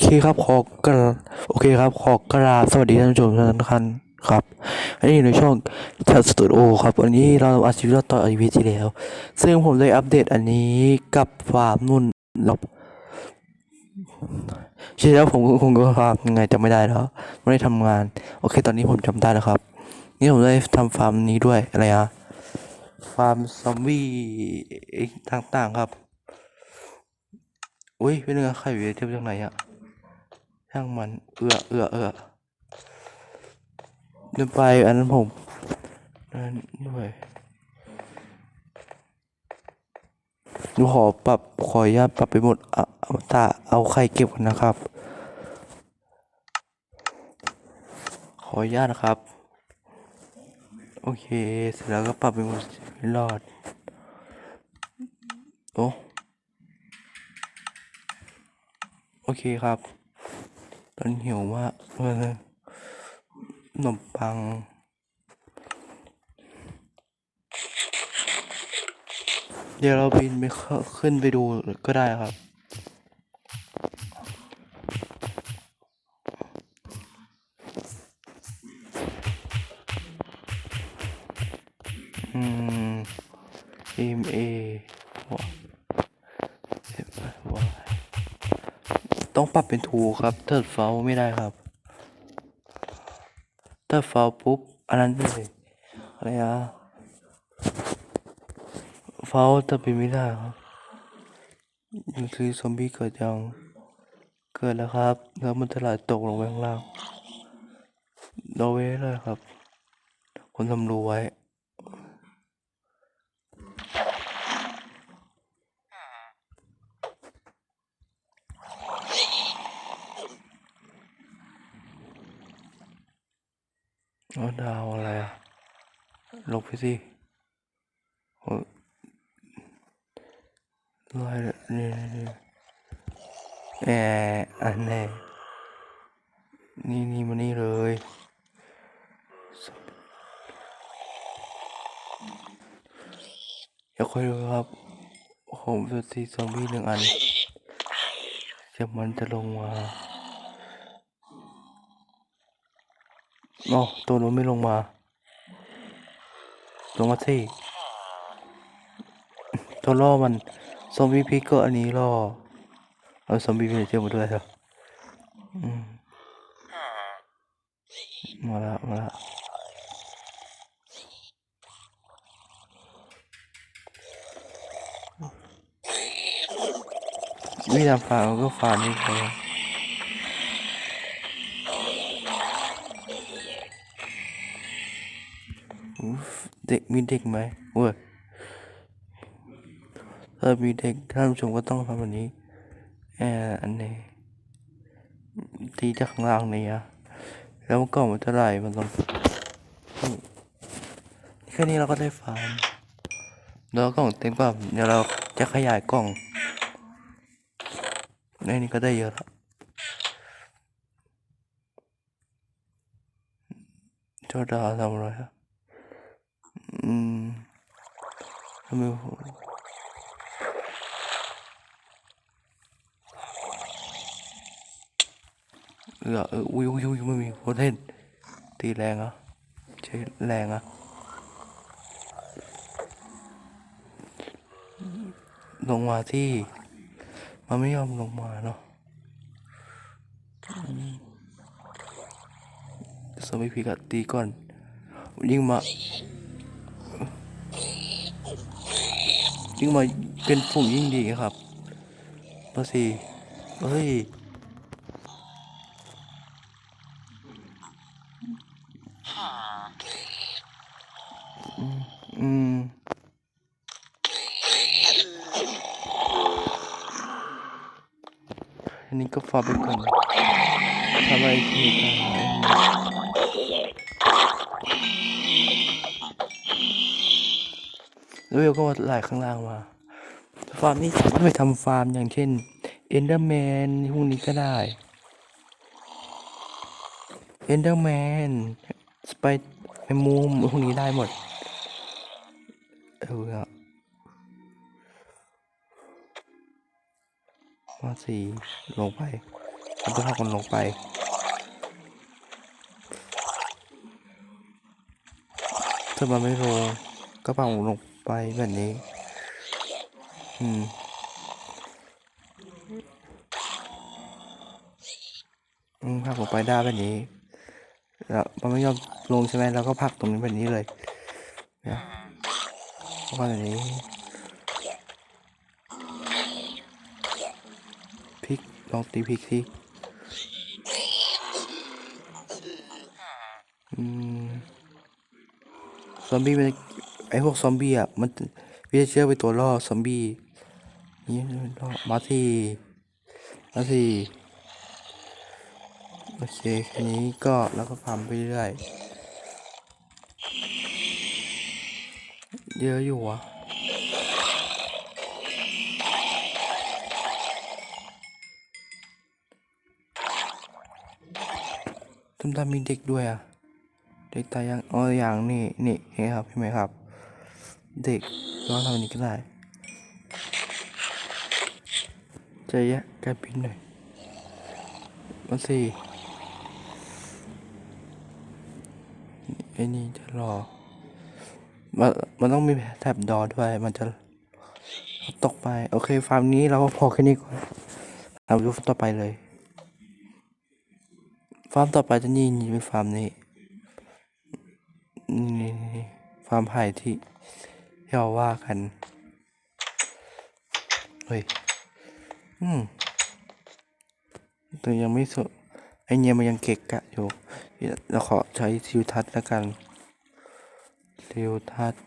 เคครับขอกราโอเคครับขอกราบสวัสดีท่านผู้ชมทุกท่านครับอันนี้อยู่ในช่องทัสตูดิโอครับวันนี้เราอัดคลิปต่ออีพีที่แล้ว ซึ่งผมได้อัปเดตอันนี้กับฟาร์มนุ่นหลบใช่แล้วผมคงก็ฟาร์มยังไงจำไม่ได้แล้วไม่ได้ทำงาน โอเค ตอนนี้ผมจำได้แล้วครับ นี่ผมได้ทำฟาร์มนี้ด้วยอะไรอะฟาร์มซอมบี้ต่างๆครับ อุ้ยเป็นเนื้อไข่เวทเทียบจากไหนอะช่างมันเอือเอือเอือเดินไปอันนั้นผมนั่นด้วยหนูขอปรับขออนุญาตปรับไปหมดเอาเอาตาเอาไข่เก็บก่อนนะครับ ขออนุญาตนะครับ โอเค เสร็จแล้วก็ปรับไปหมดไม่รอด โอ้ โอเคครับ ตอนหิวมากเลยขนมปัง เดี๋ยวเราบินไปขึ้นไปดูก็ได้ครับ อืม M A หัว M Y ต้องปรับ เป็นทูครับเทิร์ดเฟลไม่ได้ครับเทิร์ดเฟลปุ๊บอันนั้นเลยอะไรอะเฟลจะเป็นไม่ได้ครับมันคือซอมบี้เกิดยังเกิดแล้วครับ แล้วมันจะไหลตกลงไปข้างล่างเราไว้เลยครับ คนทำรู้ไว้ เอาดาวอะไรอะลงไปสิโอ้ลอยนี่นี่แออันแน่นี่นี่มานี่เลยอย่าคอยดูครับ ผมจะตีซอมบี้หนึ่งอันเดี๋ยวมันจะลงมา อ๋อตัวนู้นไม่ลงมา ลงมาสิตัวล่อมันซอมบี้พิกก็อันนี้ล่อเอาซอมบี้พลเจอร์มาด้วยเถอะอืมมาละมาละวิธีทำฟาร์มก็ฟาร์มนี่เลยอุ๊ย เด็กมีเด็กไหมเว้ยถ้ามีเด็กท่านผู้ชมก็ต้องทำแบบนี้แอร์อันนี้ตีจากข้างล่างนี่อะแล้วก็มันจะไหลมันต้องแค่นี้เราก็ได้ฟาร์มแล้วกล่องเต็มกว่าเดี๋ยวเราจะขยายกล่องในนี้ก็ได้เยอะล้วเจ้าดาทำอะไรอะ อืมทำไมผมเออเอออุ้ยอุ้ยอุ้ยไม่มีโคตรเล่นตีแรงอะใช้แรงอะลงมาที่ มันไม่ยอมลงมาเนาะสมัยพีกัดตีก่อน ยิ่งมา ยิงมาเป็นฝูงยิ่งดีครับมาสิเฮ้ย แล้วเวลก็มาไหลข้างล่างมา ฟาร์มนี้สามารถไปทำฟาร์มอย่างเช่นเอนเดอร์แมนพวกนี้ก็ได้เอนเดอร์แมนสไปแมมูมพวกนี้ได้หมดเออมาสีลงไปมันจะผลักมันลงไปถ้ามันไม่ลงก็ผลักมันลง ไปแบบนี้ อืมอืมผลักลงไปได้แบบนี้ แล้วมันไม่ยอมลงใช่ไหมเราก็ผลักตรงนี้แบบนี้เลยเนี่ยเพราะว่าแบบนี้พลิกลองตีพลิกสิอืมซอมบี้มัน ไอพวกซอมบี้อะมันวิเชอร์ไปนตัวล่อซอมบี้นี่ล่อมาที่มาที่โอเคแค่นี้ก็แล้วก็ฟาร์มไปเรื่อยเยอะอยู่วะทำตามมีเด็กด้วยอะ เด็กตายยังอ๋ออย่างนี่นี่เห็นไหมครับเห็นไหมครับ เด็กลองทำอันนี้ก็ได้ใจยะกลายเป็นหน่อยมาสิไอ้นี่จะรอ มันมันต้องมีแท็บดอด้วย มันจะตกไป โอเคฟาร์มนี้เราก็พอแค่นี้ก่อนเอาดูฟาร์มต่อไปเลย ฟาร์มต่อไปจะนี่นี่เป็นฟาร์มนี้ นี่ฟาร์มไผ่ที่ ที่เราว่ากัน เฮ้ย อืมแต่ยังไม่สุดไอเนี่ยมันยังเกะกะอยู่ เราขอใช้ทิวทัศน์แล้วกันทิวทัศน์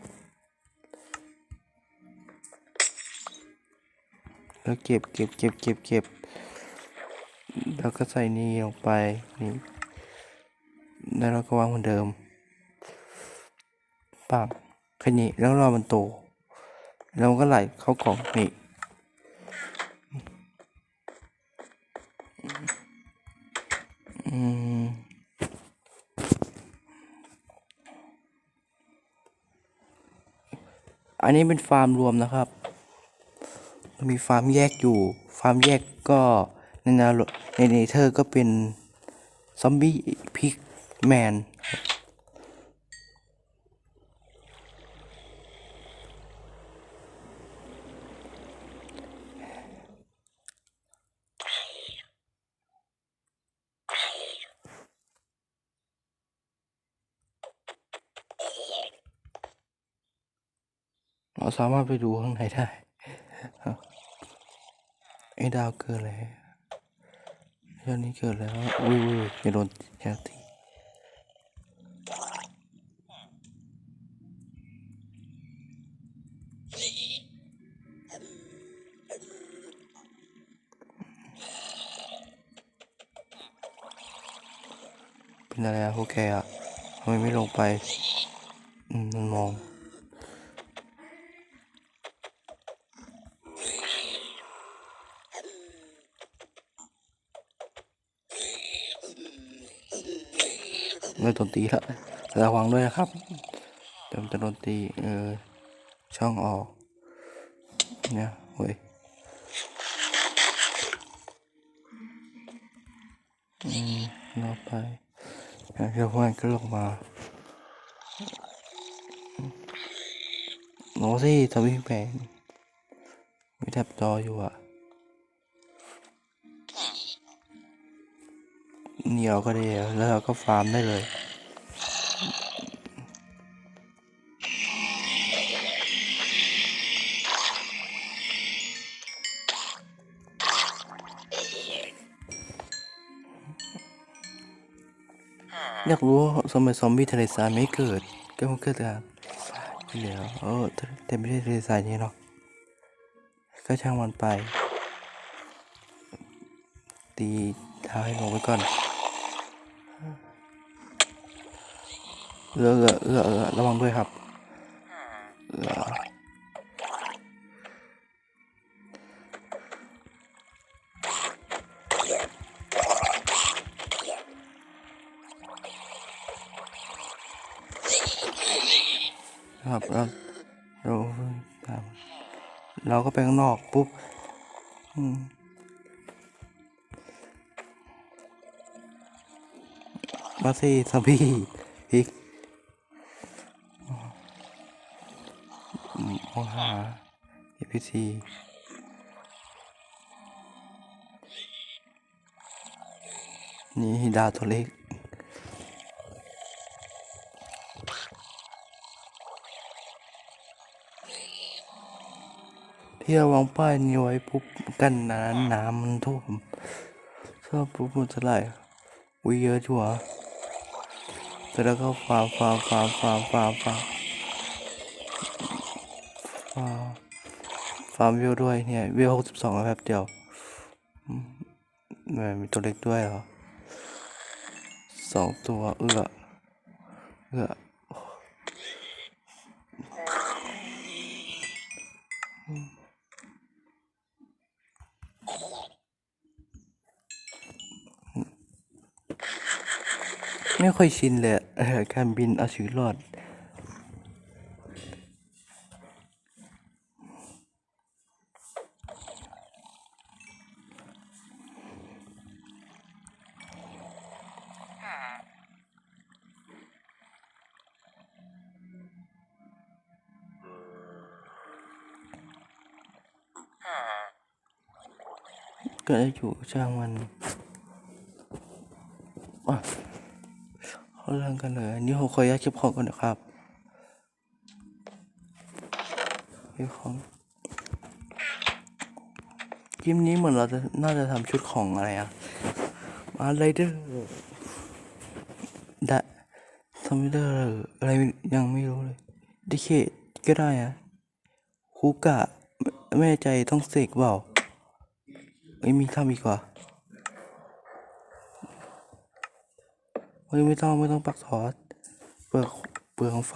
แล้วเก็บเก็บเก็บเก็บเก็บแล้วก็ใส่นี่ลงไปนี่แล้วเราก็วางเหมือนเดิมปัก แค่นี้แล้วรอมันโตแล้วก็ไหลเข้ากล่องนี่อันนี้เป็นฟาร์มรวมนะครับ มีฟาร์มแยกอยู่ ฟาร์มแยกก็ในนาในเนเธอร์ก็เป็นซอมบี้พิกแมน สามารถไปดูข้างในได้ไอ้ดาวเกิดแล้วเรื่องนี้เกิดแล้วอุ้ยอุ้ยจะโดนแทีเป็นอะไรอะพวกแกอะทำไมไม่ลงไป อืมมันมอง ไม่โดนตีละระวังด้วยนะครับเดี๋ยวจะโดนตีเออช่องออกเนี่ยเว้ยอืมรอไปเดี๋ยวพวกมันก็ลงมาโน้สิทวิงแปลงมีแท็บจออยู่อะ ก็ดีแล้วเราก็ฟาร์มได้เลย อยากรู้ว่าทำไมซอมบี้ทะเลทรายไม่เกิด ก็มันเกิดจากที่แล้วเออแต่ไม่ใช่ทะเลทรายนี้หรอกก็ช่างมันไป ตีเท้าให้ลงไปก่อน เอือเอือเอือเอือระวังด้วยครับเอือครับแล้วเราเราก็ไปข้างนอกปุ๊บมาสิซอมบี้พลิ กอืมมองหา NPC นี่ดาวตัวเล็กที่เราวางป้ายนี้ไว้ปุ๊บกันน้ำน้ำมันท่วมถ้าปุ๊บมันจะไหลวิเยอะจัวเสร็จแล้วก็ฟาร์มฟาฟาฟาฟาฟาฟา ฟาร์มวิวด้วยเนี่ยวิวหกสิบสองแป๊บเดียวมแหม่มีตัวเล็กด้วยเหรอสองตัวเอื้อเอื้อไม่ค่อยชินเลยอะการบินเอาชีวิตรอด ก็ จะอยู่ช่างมันอะเขาเรื่องกันเลยอันนี้ผมขออนุญาตเก็บของก่อนนะครับเก็บของคลิปนี้เหมือนเราจะน่าจะทำชุดของอะไรอะมาไรเดอร์ดะทอมเดอร์อะไรยังไม่รู้เลยดิเคทก็ได้อะคุกะไม่ไม่แน่ใจต้องเสกเปล่า ไม่มีทำอีกว่าเฮ้ยไม่ต้องไม่ต้องปักทอสเปลืองเปลืองไฟ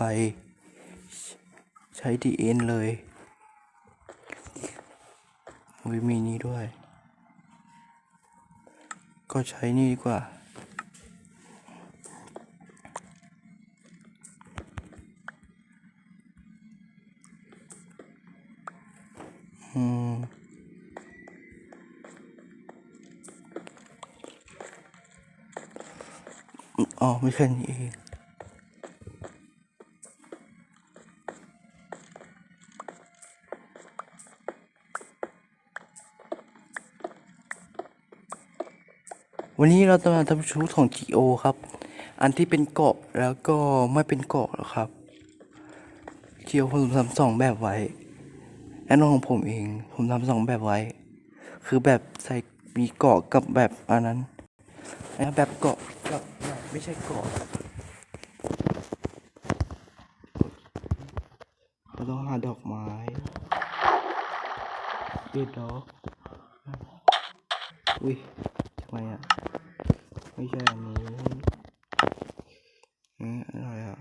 ใช้ดีเอ็นเลยโอ้ยมีนี้ด้วย ก็ใช้นี่ดีกว่าอืม อ๋อไม่แค่นี้เองวันนี้เราจะมาทำชุดของ GO ครับ อันที่เป็นเกาะแล้วก็ไม่เป็นเกาะแล้วครับ GO ผมทำสองแบบไว้แน่นนของผมเอง ผมทำสองแบบไว้ คือแบบใส่มีเกาะกับแบบอันนั้นแบบเกาะกับแบบ ไม่ใช่เกาะเราต้องหาดอกไม้เด็ดดอกอุ้ยทำไมอะ ไม่ใช่อันนี้อืมอะไรอะ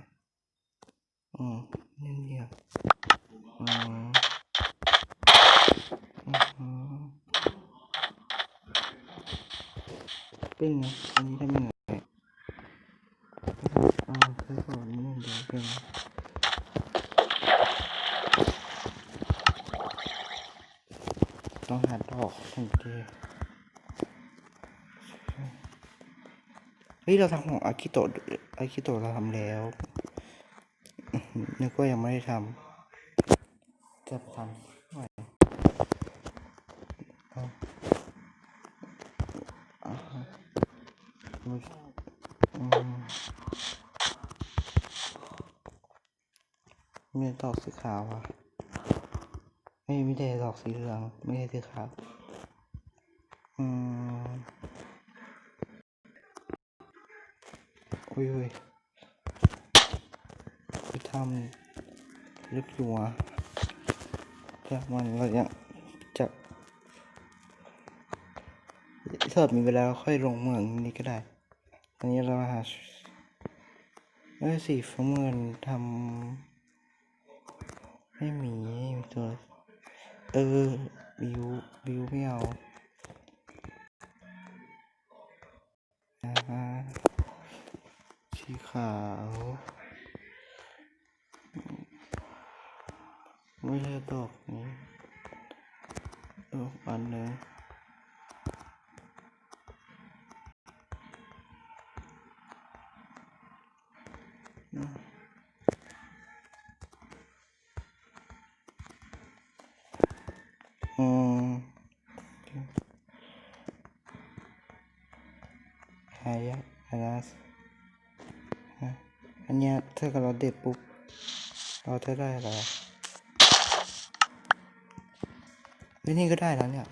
อ๋อนี่เนี่ยอ๋ออ๋อเป็นอันนี้ทำยังไงอ่าเคยสอนนี่เดี๋ยวเป็นต้องหาดอกทันที เฮ้ยเราทำของอากิโตะอากิโตะเราทำแล้วนึกว่ายังไม่ได้ทำจะทำหน่อยเอาอ่าฮะไม่ใช่อืมมีดอกสีขาวอะ ไม่ไม่ได้ดอกสีเหลือง ไม่ได้สีขาว อืม อุ้ยอุ้ยไปทำลึกอยู่อะจามันเรายังจะถ้ามีเวลาค่อยลงเมืองนี้ก็ได้ตอนนี้เรามาหาเอ้สีฟ้าเงินทำไม่มีตัวเออบิวบิวไม่เอาอ่า สีขาว ไม่เลือกดอกนี้ดอกอันนึง ดเราเด็ดปุ๊บ เราจะได้อะไรอะเฮ้ยนี่ก็ได้แล้วเนี่ย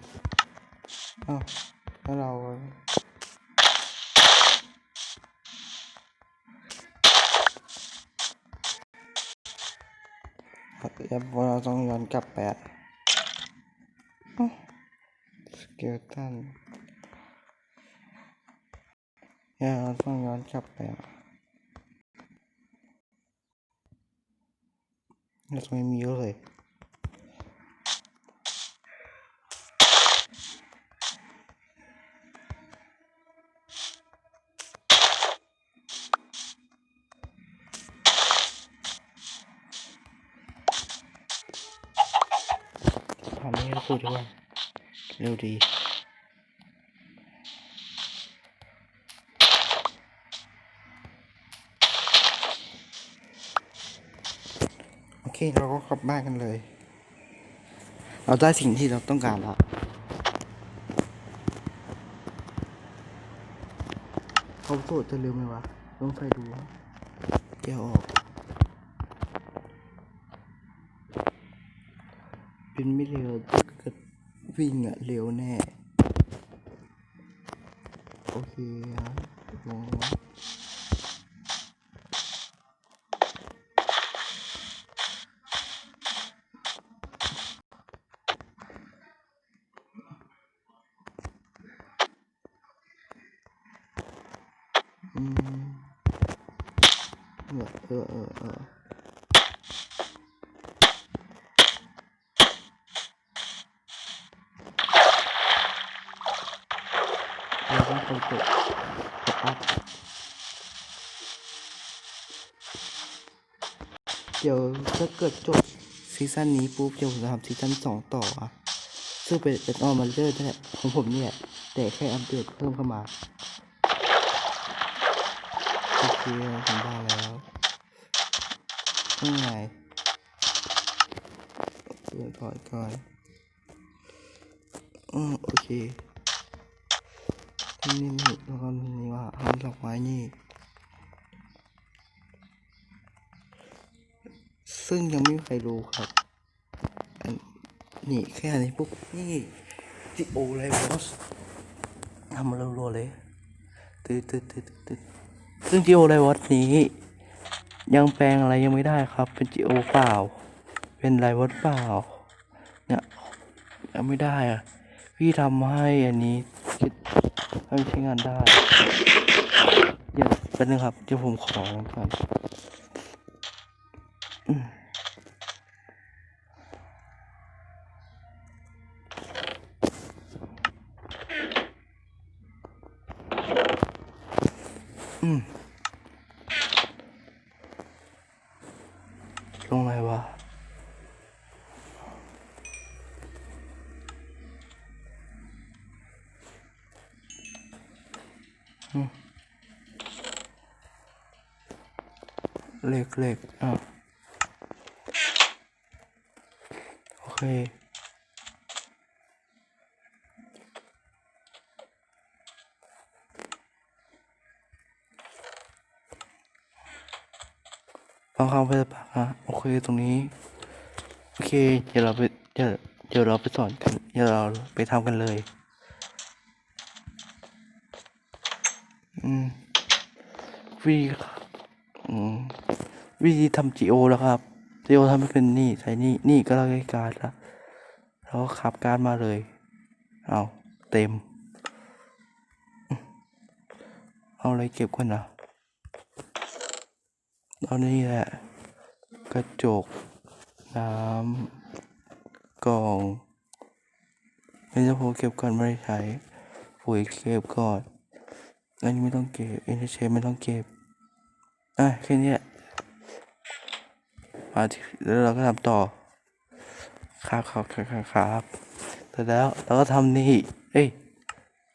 อ้าวแล้วเราแล้วเราต้องย้อนกลับไปอะสเกลตันเนี่ยเราต้องย้อนกลับไปอะ เราตรงนี้มีเยอะเลยทำให้เราพูดด้วยเร็วดี กลับบ้านกันเลย เราได้สิ่งที่เราต้องการแล้วเขาโสดจะลืมไหมวะต้องใส่ดูเดี๋ยวออก เป็นไม่เร็วกิดวิ่งอะเร็วแน่ โอเคครับลงวะอืมเออเออเออเออ เราต้องไปกดกดอัพเดี๋ยวถ้า เกิดจบซีซั่นนี้ปุ๊บเดี๋ยวผมจะทำซีซั่นสองต่ออะซึ่งเป็นเป็นออมันเลอร์นั่นแหละของผมเนี่ย แต่แค่อัปเดตเพิ่มเข้ามาโอเคผมได้แล้วยังไงเดี๋ยวก่อนก่อนอืมโอเคนี่นี่นี่แล้วก็นี่ว่าทำดอกไม้นี่ ซึ่งยังไม่มีใครรู้ครับอันนี่แค่อันนี้ปุ๊บนี่จิโอไลวอสทำมารัวๆเลยตืดตืดตืดตืดซึ่งจิโอไลวอสนี้ ยังแปลงอะไรยังไม่ได้ครับ เป็นจิโอเปล่า เป็นไลวอสเปล่า เนี่ยยังไม่ได้อะพี่ทำให้อันนี้คิดให้ใช้งานได้ เดี๋ยวแป๊บนึงครับ เดี๋ยวผมขอก่อน ลงไหนวะเลขเลขอะโอเค บางไปปากนะโอเคตรงนี้ โอเค เดี๋ยวเราไปเดี๋ยวเดี๋ยวเราไปสอนกัน เดี๋ยวเราไปทำกันเลย อืมวีอืมวิธีทำ GO แล้วครับ GO ทำไม่เป็นนี่ใส่นี่นี่ก็เราได้การละแล้วก็ขับการมาเลย เอาเต็ม เอาอะไรเก็บก่อนนะ เอานี่แหละ กระจก น้ำกล่องนี่จะผมเก็บก่อนไม่ได้ใช้ปุ๋ยเก็บก่อนอันนี้ไม่ต้องเก็บเอ็นเชไม่ต้องเก็บอะแค่นี้แหละมาแล้วเราก็ทำต่อ ครับครับครับครับครับแต่แล้วเราก็ทำนี่ เอ้ย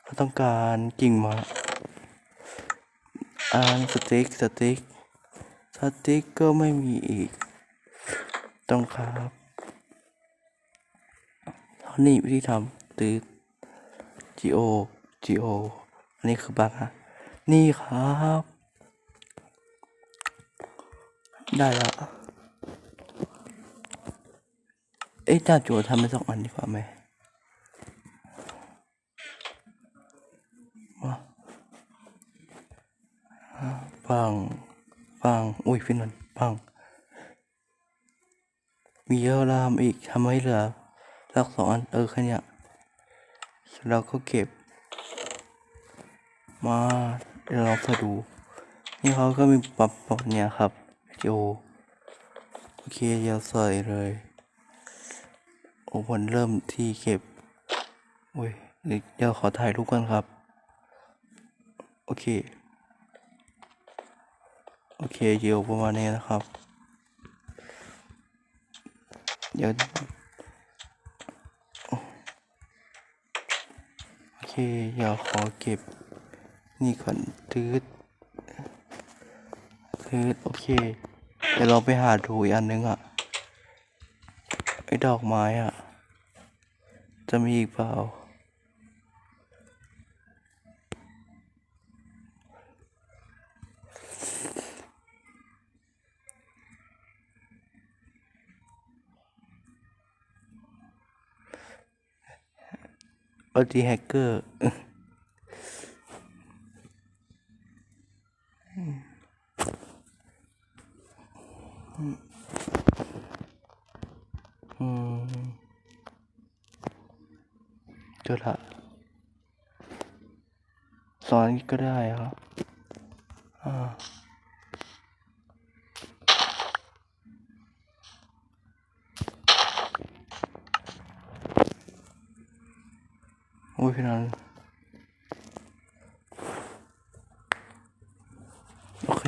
เราต้องการกิ่งมาอ่าสติ๊กสติ๊ก สติ๊กกอร์ไม่มีอีก ต้องครับนี่วิธีทำตืด G.O. G.O. อันนี้คือบักนะนี่ครับ ได้แล้ว เอ้ยจ่าจัวทำไปสองอันดีกว่าไหมมาอ่าปัง ปังอุ้ยฟินนันปัง มีเยอะรามอีกทำให้เหลือสักสองอันเออแค่เนี้เร็จแล้วก็เก็บ มาเดี๋ยวเราไปดู นี่เขาก็มีปรับปรับเนี่ยครับโจโอเคอย่าใส่เลยโอ้ผมเริ่มที่เก็บโอ้ยเดี๋ยวเดี๋ยวขอถ่ายรูปกันครับ โอเค โอเคเดี๋ยวประมาณนี้นะครับ เดี๋ยว โอเคเดี๋ยวขอเก็บ นี่ก่อนตืดตืดโอเค เดี๋ยวเราไปหาดูอีกอันนึงอะไอ้ดอกไม้อะจะมีอีกเปล่า ออดีแฮกเกอร์อืมเจอละสอนก็ได้ครับอ่า อ้ยพี่นันโอเค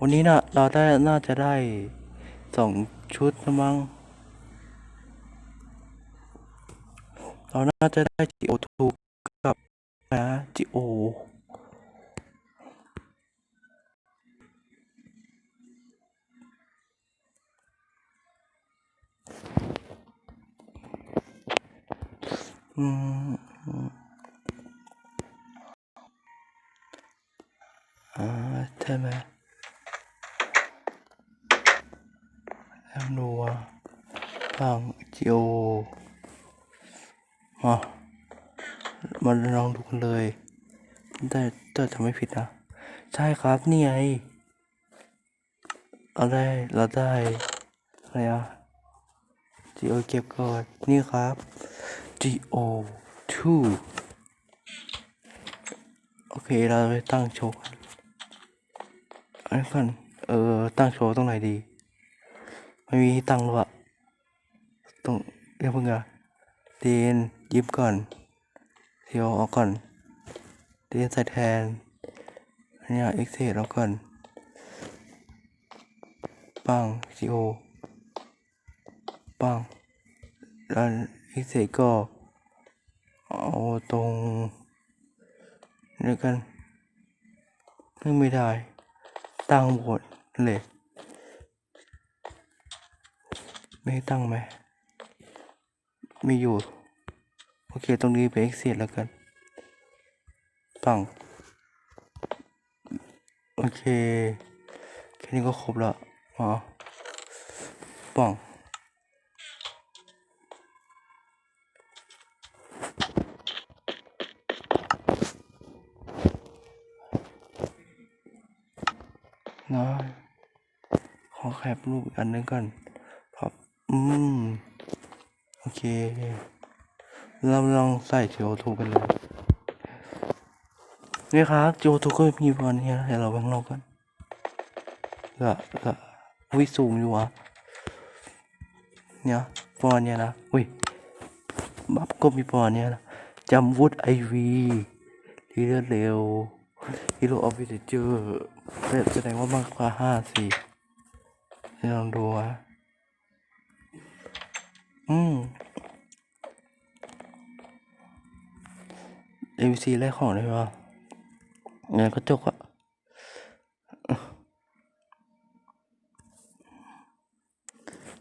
วันนี้นะเราได้น่าจะได้สองชุดนะมั้งเราน่าจะได้ GO2 กับนะ GO อืมอืมอ่าใช่ไหมแล้วดูว่าฟัง GO มา มาลองดูกันเลยได้ถ้าจะไม่ผิดนะ ใช่ครับ นี่ไงเราได้เราได้อะไรอะ GO เก็บก่อน นี่ครับ GO 2โอเค เราไปตั้งโชว์กันอันนี้ก่อนเออ ตั้งโชว์ตรงไหนดี ไม่มีตั้งหรอกอะตรงเรียกเพิ่งอะเดนยิบก่อน เทียวเอาก่อนเดนใส่แทนอันนี้เอ็กเซเอาก่อนปังซีโอปังแล้วเอ็กเซก็เอาตรงนี้กันนึกไม่ได้ ตั้งหมดเลยไม่ตั้งไหมไม่อยู่ เคตรงนี้เป็น exit แล้วกันปังโอเค แค่นี้ก็ครบแล้วอ๋อปังนะขอแคปรูปอีกอันนึงก่อนพับ อืม โอเค เราลองใส่จีโอทูกันเลยนี่ครับจีโอทูก็มีประมาณนี้นะเดี๋ยวเราไปข้างนอกกันละละอุ้ยสูงอยู่วะเนี่ยประมาณเนี้ยนะอุ้ยบัฟก็มีประมาณเนี้ยนะจำวุฒไอวีที่เลือดเร็วฮีโร่ออฟฟิเจอร์แสดงว่ามากกว่าห้าสี่ลองดูวะอืม เอวีซีไล่ของได้ป่ะงานกระจกอะ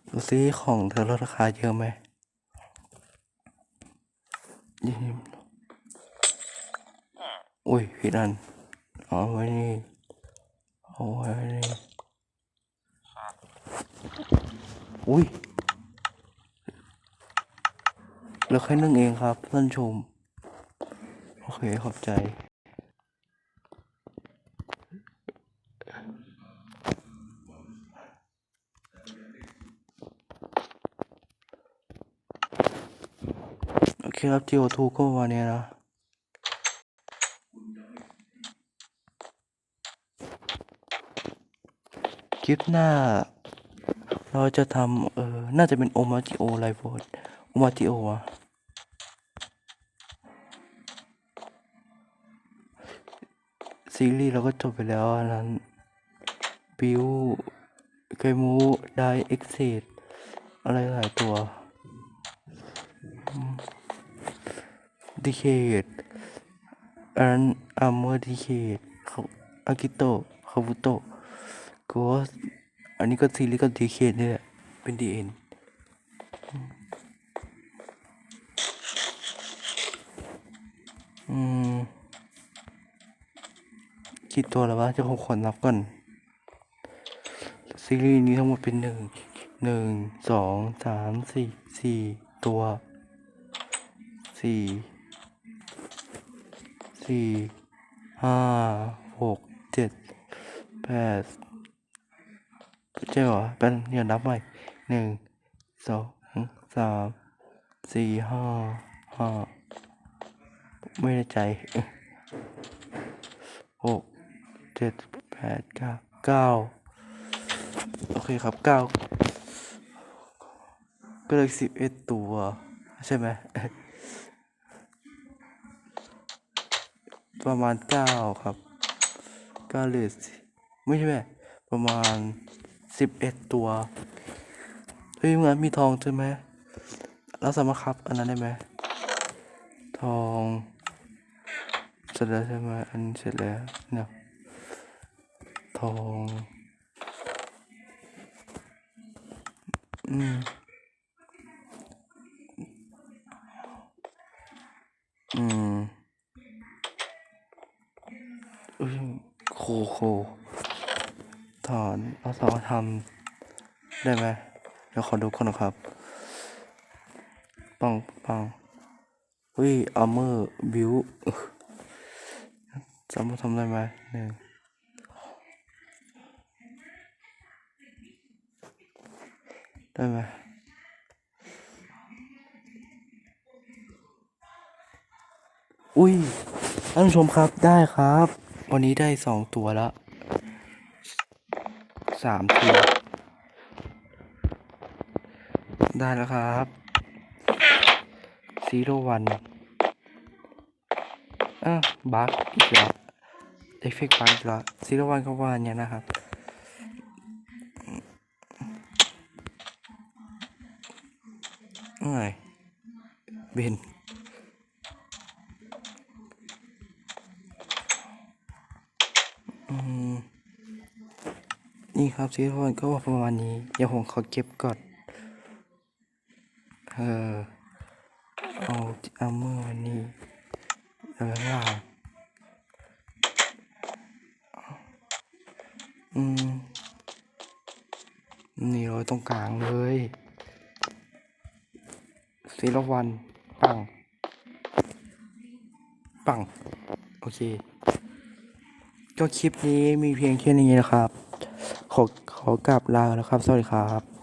ดูซิของเธอลดราคาเยอะไหมยิ้มอุ้ยพี่ดันเอาไว้นี่เอาไว้นี่อุ้ยเหลือแค่นึ่งเองครับท่านชม โอเค ขอบใจ โอเคครับ GO2 ก็ประมาณนี้นะคลิปหน้า เราจะทำเออ น่าจะเป็นโอมาจิโอไลฟ์โบดโอมาจิโออะ ซีรีส์เราก็จบไปแล้วอันนั้นบิวไกมูไดเอ็กเซดอะไรหลายตัวดิเคดอันอัมเมอร์ดิเคดเขาอากิโตคาบุโตะก็อันนี้ก็ซีรีส์ก็ดิเคดนี่แหละเป็นดีเอ็นอืม กี่ตัวแล้ววะจะผมขอนับก่อน ซีรีส์นี้ทั้งหมดเป็นหนึ่งหนึ่งสองสามสี่สี่ตัวสี่สี่ห้าหกเจ็ดแปดใช่เหรอเป็นเดี๋ยวนับใหม่หนึ่งสองสามสี่ห้าห้าไม่แน่ใจหก เจ็ดแปดเก้าเก้าโอเคครับเก้าก็เลยสิบเอ็ดตัว ใช่ไหมประมาณเก้าครับเก้าหรือไม่ใช่ไหมประมาณสิบเอ็ดตัวเฮ้ยงั้นมีทองใช่ไหมเราสามารถครับอันนั้นได้ไหมทองเสร็จแล้วใช่ไหมอันเสร็จแล้วเนี่ย ทอง อืม อืมอุ้ยโคโคถอนเราสามารถทำได้ไหมเดี๋ยวขอดูก่อนนะครับ ปังปังอุ้ยอาร์เมอร์บิวสามารถทำได้ไหมหนึ่ง ได้ไหมอุ้ยท่านผู้ชมครับได้ครับ วันนี้ได้สองตัวแล้วสามตัว ได้แล้วครับซีโรวันอะบักอีกแล้วเอฟเฟกต์บักอีกแล้วซีโรวันก็ว่าอย่างเนี้ยนะครับ ไงเบนอืมนี่ครับซีรีส์ก็ประมาณนี้ เดี๋ยวผมขอเก็บก่อน เออเอาเอาเมื่อวันนี้เออล่า วันปัง ปัง โอเค ก็คลิปนี้มีเพียงแค่นี้นะครับ ขอขอกลับลาแล้วครับ สวัสดีครับ